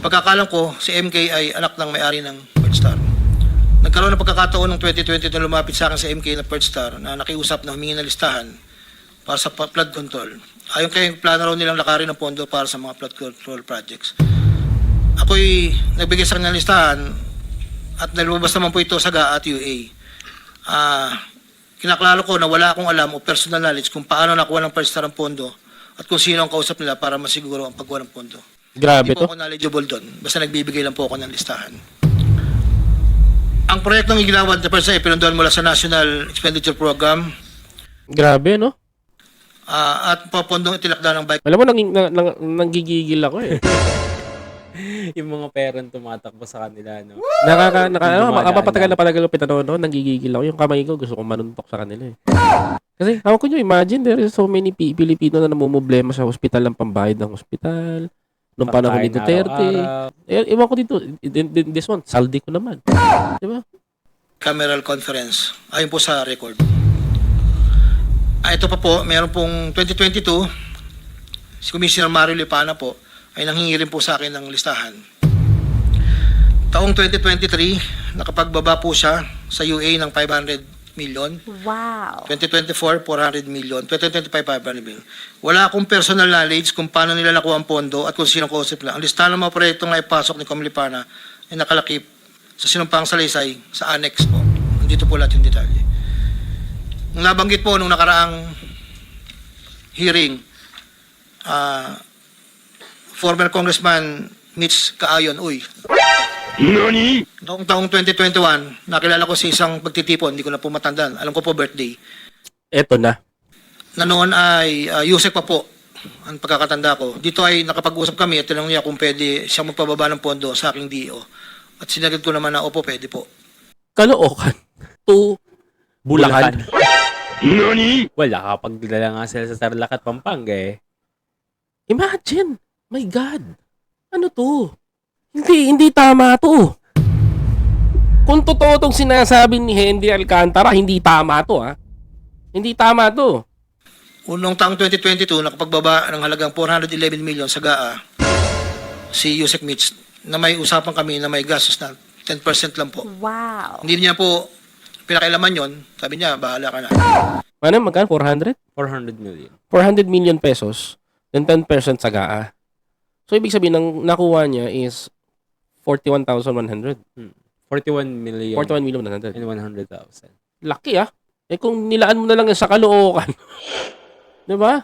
Pagkakalam ko, si MK ay anak ng may-ari ng First Star. Nagkaroon ng pagkakataon ng 2020 na lumapit sa akin sa MK na First Star na nakiusap na humingi ng listahan para sa flood control. Ayon kay plano raw nilang lakarin ng pondo para sa mga flood control projects. Ako'y nagbigay sa kanya listahan at nalabas naman po ito sa GA at UA. Ah, kinaklaro ko na wala akong alam o personal knowledge kung paano nakuha ng First Star ang pondo at kung sino ang kausap nila para masiguro ang pagkuha ng pondo. Grabe Hindi po to. ako knowledgeable doon. Basta nagbibigay lang po ako ng listahan. Ang proyektong iginawa ng First Star ay pinunduan mula sa National Expenditure Program Grabe, no? ah, at papondong itilakda ng bike Alam mo, nang, nang, nang, nanggigigil ako eh. yung mga parent tumatakbo sa kanila, no? Nakaka, naka, ano, Dumadaan lang. na patagal ko pinanonood, nanggigigil ako. Yung kamay ko, gusto kong manuntok sa kanila eh. Kasi, hawak ko nyo, imagine, there is so many Pi- Pilipino na namumblema sa hospital ng pambayad ng hospital. Nung panahon ni Duterte. Eh, iwan ko dito, in- in- this one, saldi ko naman. Di ba? cameral conference. Ayon po sa record. Ah, ito pa po, meron pong 2022, si Commissioner Mario Lipana po, ay nanghingi rin po sa akin ng listahan. Taong 2023, nakapagbaba po siya sa UA ng 500 million. Wow. 2024, 400 million. 2025, 500 million. Wala akong personal knowledge kung paano nila nakuha ang pondo at kung sino ang kausap nila. Ang listahan ng mga proyekto na ipasok ni Comlipana ay nakalakip sa sinumpang salaysay sa annex po. Nandito po lahat yung detalye. Nung nabanggit po nung nakaraang hearing, ah, former Congressman Mitch Kaayon, uy, Noong taong 2021, nakilala ko si isang pagtitipon, hindi ko na po matandaan. Alam ko po birthday. Eto na. Na noon ay uh, Yusek pa po ang pagkakatanda ko. Dito ay nakapag-usap kami at tinanong niya kung pwede siya magpababa ng pondo sa aking DO. At sinagad ko naman na opo, pwede po. Kalookan. To Bulacan. Wala, kapag dala nga sila sa Tarlac at Pampanga, eh. Imagine. My God. Ano to? Hindi, hindi tama to. Kung totoo tong sinasabi ni Henry Alcantara, hindi tama to ha. Hindi tama to. Unong taong 2022, nakapagbaba ng halagang 411 million sa GAA si Yusek Mitch na may usapan kami na may gastos na 10% lang po. Wow. Hindi niya po pinakailaman yon. Sabi niya, bahala ka na. Ano, magkano? 400? 400 million. 400 million pesos, then 10% sa GAA. So, ibig sabihin, ang nakuha niya is 41,100. 41 million 41 million 100. and 100,000. Laki ah. Eh kung nilaan mo na lang sa Caloocan. 'Di ba?